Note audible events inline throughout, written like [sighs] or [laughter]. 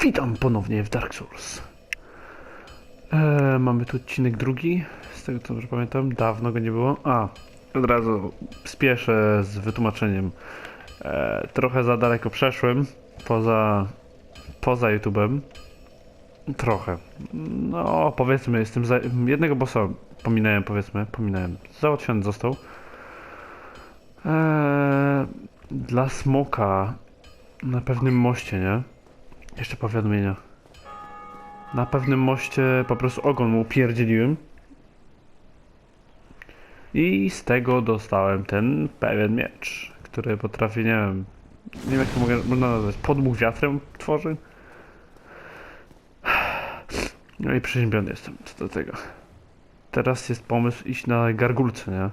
Witam ponownie w Dark Souls. E, mamy tu odcinek drugi, z tego co dobrze pamiętam, dawno go nie było. A, od razu spieszę z wytłumaczeniem. E, trochę za daleko przeszłem, poza, poza YouTube'em. Trochę. No, powiedzmy, jestem za... Jednego bossa pominąłem, powiedzmy, pominąłem. Załatwiony został. Eee, dla smoka na pewnym moście, nie? Jeszcze powiadomienia. Na pewnym moście po prostu ogon mu pierdzieliłem. I z tego dostałem ten pewien miecz, który potrafi, nie wiem, nie wiem jak to mogę, można nazwać, podmuch wiatrem tworzy. No i przeziębiony jestem co do tego. Teraz jest pomysł iść na gargulce, nie?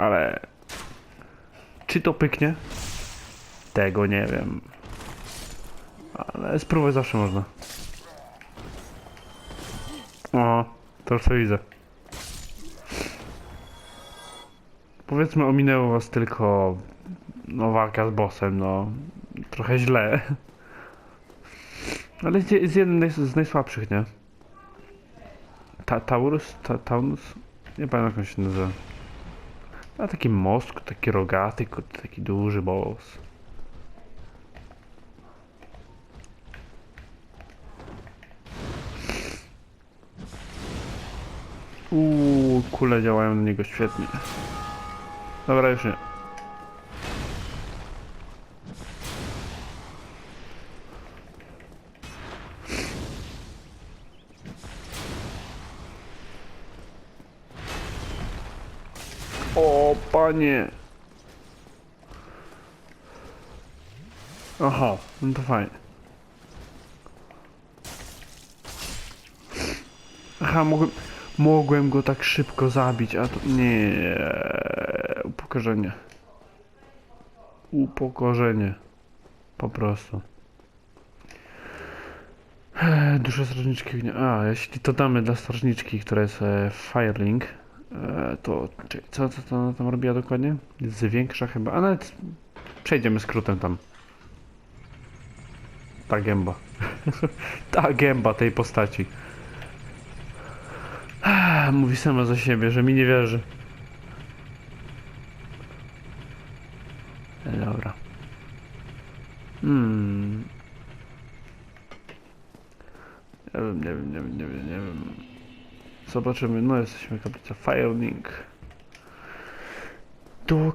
Ale... Czy to pyknie? Tego nie wiem. Ale spróbować zawsze można. O, to już widzę. Powiedzmy, ominęło was tylko no, walka z bossem, no. Trochę źle. Ale jest jeden z najsłabszych, nie? Ta Taurus? Ta Taunus? Nie pamiętam jak on się nazywa. A taki mosk, taki rogaty, taki duży boss. Kule działają na niego świetnie. Dobra, już nie. O, panie. Aha, no to fajnie. Aha, mogłem, mogłem go tak szybko zabić, a to nie. Upokorzenie. Upokorzenie. Po prostu. Eee, Duszę strażniczki ognia. A, jeśli to damy dla strażniczki, która jest e, Firelink, e, to czekaj, co, co to ona tam robiła dokładnie? Zwiększa chyba, a nawet przejdziemy skrótem tam. Ta gęba. [laughs] Ta gęba tej postaci. Ah, Mówi sama za siebie, że mi nie wierzy. E, Dobra. Hmm. Nie wiem, nie wiem, nie wiem, nie wiem, nie wiem. Zobaczymy. No, jesteśmy kaplica Firelink. Do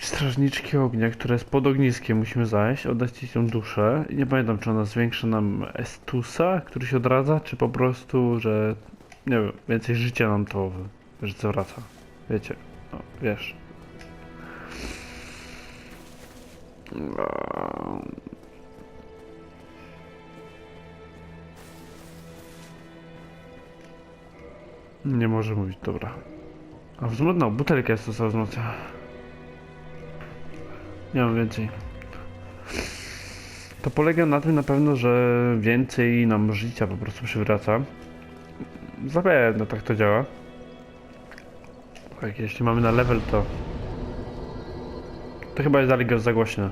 strażniczki ognia, która jest pod ogniskiem, musimy zajść, oddać jej tą duszę. Nie pamiętam, czy ona zwiększa nam Estusa, który się odradza, czy po prostu, że nie wiem, więcej życia nam to, że co wraca. Wiecie, no, wiesz. No. Nie może mówić, dobra. A wzmocna, butelka jest to co wzmocnia. Nie mam więcej. To polega na tym na pewno, że więcej nam życia po prostu przywraca. Zapewne tak to działa. Tak, jeśli mamy na level to... To chyba jest dalej za głośno.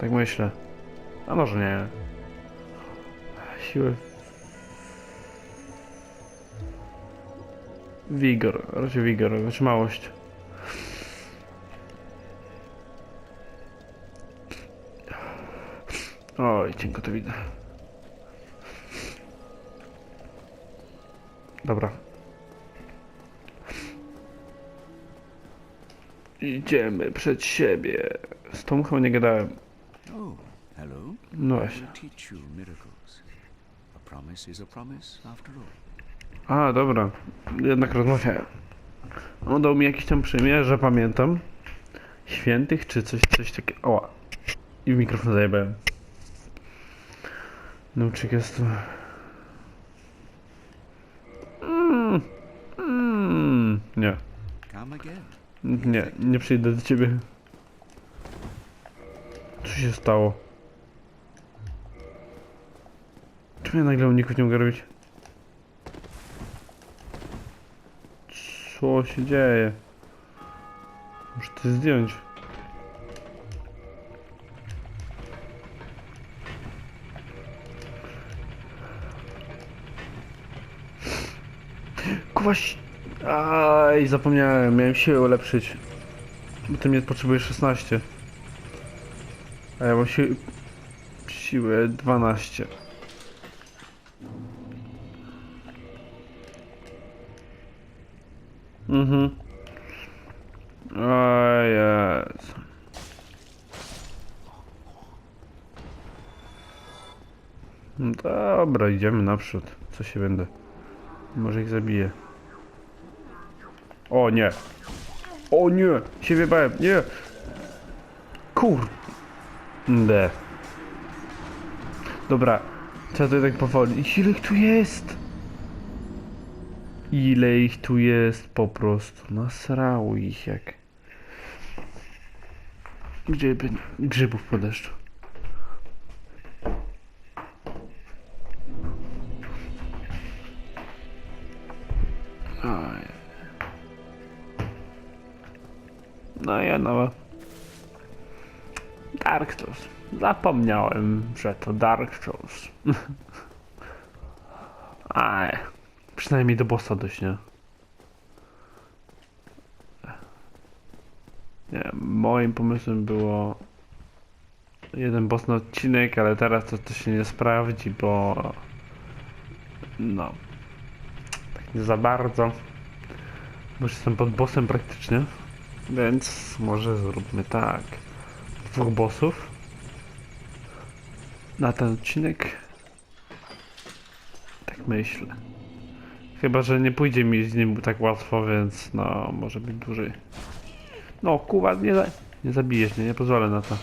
Tak myślę. A może nie. Siły... Wigor, raczej wigor, wytrzymałość. Oj, cienko to widzę. Dobra. Idziemy przed siebie. Z tą chyba nie gadałem. Oh. No właśnie. A dobra. Jednak rozmawiałem. On dał mi jakiś tam przymierze, pamiętam. Świętych, czy coś, coś takiego. Oła. I w mikrofon zajebałem. Nauczyk jest Mm, nie. Nie, nie przyjdę do ciebie. Co się stało? Czemu ja nagle uników nie mogę robić? Co się dzieje? Muszę ty zdjąć. Kuwaś! Aj, zapomniałem, miałem siłę ulepszyć. Bo ty mnie potrzebujesz 16. A ja mam si siłę 12. Mhm. O. No Dobra, idziemy naprzód. Co się będę? Może ich zabiję. O nie! O nie! Się wybałem, nie! Kurde. Dobra, trzeba to tak powoli. Ile ich tu jest? Ile ich tu jest po prostu? Nasrało ich jak... Gdzie grzybów po deszczu? No. Dark Souls. Zapomniałem, że to Dark Souls. [laughs] Aj. Przynajmniej do bossa dość, nie? Nie, moim pomysłem było jeden boss na odcinek, ale teraz to, to się nie sprawdzi, bo no tak nie za bardzo. Bo już jestem pod bossem praktycznie. Więc może zróbmy tak. Dwóch bossów. Na ten odcinek. Tak myślę. Chyba, że nie pójdzie mi z nim tak łatwo, więc no, może być dłużej. No, kuwa, nie, za, nie zabijesz mnie, nie pozwolę na to.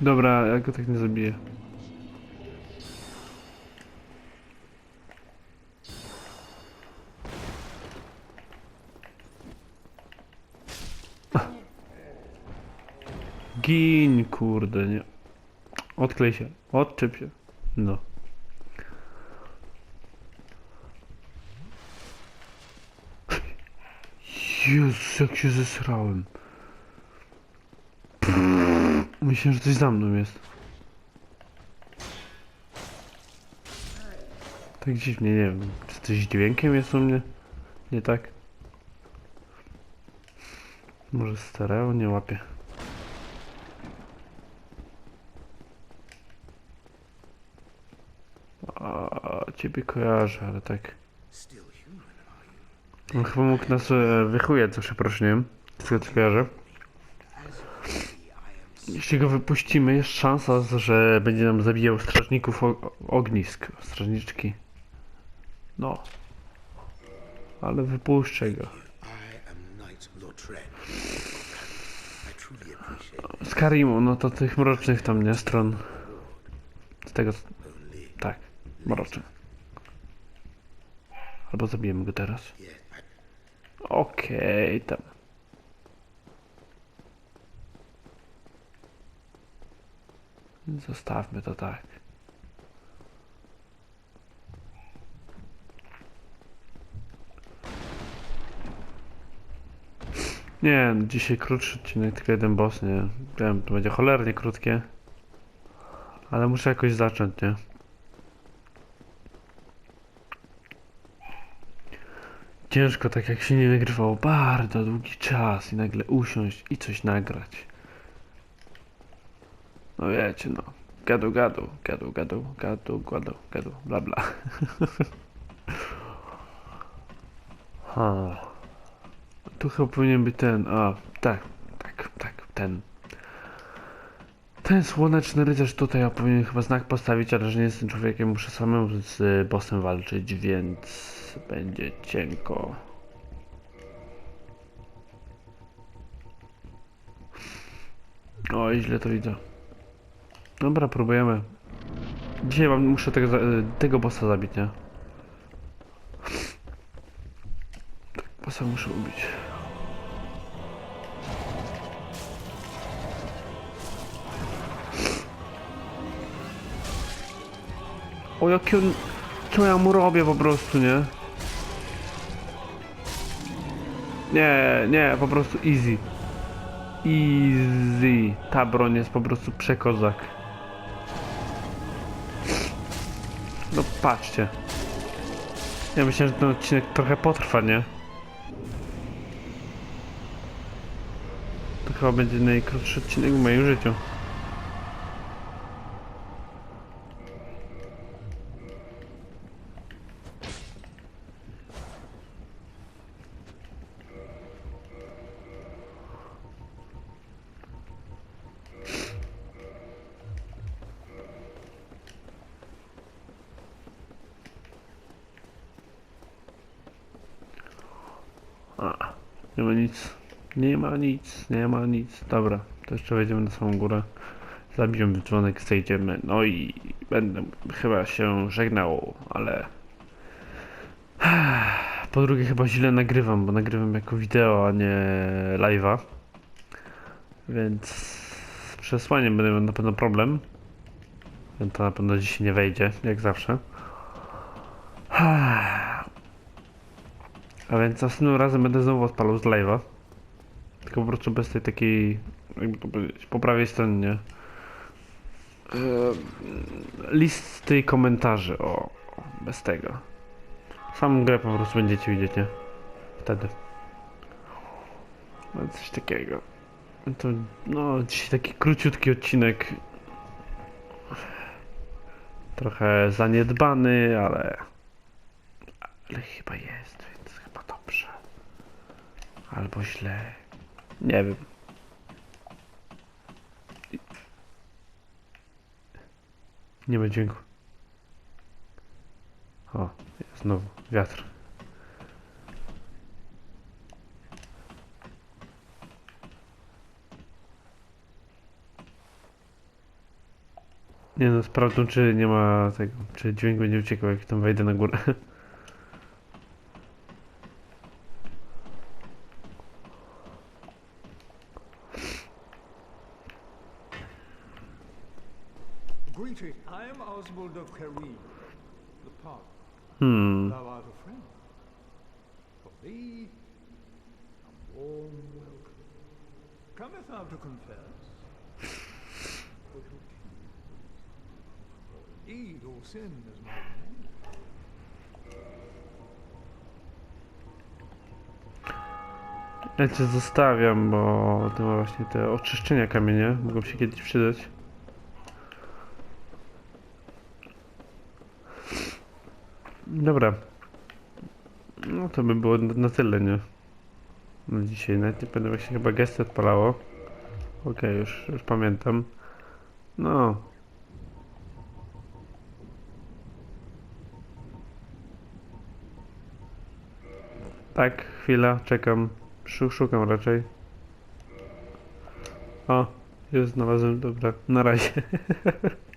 Dobra, ja go tak nie zabiję. Gin, kurde, nie. Odklej się, odczep się. No. [laughs] Jezus, jak się zesrałem. Myślę, że coś za mną jest. Tak dziwnie, nie wiem. Czy coś dźwiękiem jest u mnie? Nie tak? Może stereo nie łapie. A, ciebie kojarzę, ale tak. On chyba mógł nas e, wychujać za przeproszeniem. Z tego co kojarzę. Jeśli go wypuścimy, jest szansa, że będzie nam zabijał strażników ognisk, strażniczki. No. Ale wypuszczę go. Z Karimu, no to tych mrocznych tam, nie? Stron. Z tego... Tak, mrocznych. Albo zabijemy go teraz. Okej, tam. Zostawmy to tak. Nie, dzisiaj krótszy odcinek, tylko jeden boss, nie. Wiem, to będzie cholernie krótkie. Ale muszę jakoś zacząć, nie? Ciężko tak jak się nie nagrywało bardzo długi czas i nagle usiąść i coś nagrać. No wiecie no. Gadu gadu, gadu gadu, gadu gadu, gadu, bla bla. [laughs] ha. Tu chyba powinien być ten, a tak, tak, tak, ten. Ten słoneczny rycerz tutaj ja powinien chyba znak postawić, ale że nie jestem człowiekiem, muszę samemu z y, bossem walczyć, więc będzie cienko. Oj, źle to widzę. Dobra, próbujemy. Dzisiaj mam, muszę tego, y, tego bossa zabić, nie? Tak, bossa muszę ubić. O jaki on... Co ja mu robię po prostu, nie? Nie, nie, po prostu easy. Easy. Ta broń jest po prostu przekozak. No patrzcie. Ja myślałem, że ten odcinek trochę potrwa, nie? To chyba będzie najkrótszy odcinek w moim życiu. Nie ma nic. Nie ma nic, nie ma nic. Dobra, to jeszcze wejdziemy na samą górę. Zabijemy dzwonek, zejdziemy. No i będę chyba się żegnał, ale... [sighs] Po drugie chyba źle nagrywam, bo nagrywam jako wideo, a nie live'a. Więc z przesłaniem będę miał na pewno problem. To na pewno dzisiaj nie wejdzie, jak zawsze. [sighs] A więc następnym razem będę znowu odpalał z live'a. Tylko po prostu bez tej takiej, jakby to powiedzieć, po prawej stronie. Eee, listy komentarzy, o, bez tego. Samą grę po prostu będziecie widzieć, nie? Wtedy. No coś takiego. To, no, dzisiaj taki króciutki odcinek. Trochę zaniedbany, ale... Ale chyba jest. Albo źle. Nie wiem. Nie ma dźwięku. O, znowu wiatr. Nie no, sprawdzę czy nie ma tego, czy dźwięk będzie uciekał jak tam wejdę na górę. [laughs] Greeting. I Oswald of Careem, the park. Hmm. Thou art a friend. For thee, a warm welcome. Cometh thou to confess? Or to? For indeed, all sin is my. Ja cię zostawiam, bo to właśnie te oczyszczenia kamienie. Mogą się kiedyś przydać. Dobra. No to by było na tyle, nie? Na dzisiaj. Nawet nie będę właśnie chyba gesty odpalało. Okej, już, już pamiętam. No. Tak, chwila, czekam. Szu- Szukam raczej. O, już znalazłem, dobra, na razie. [laughs]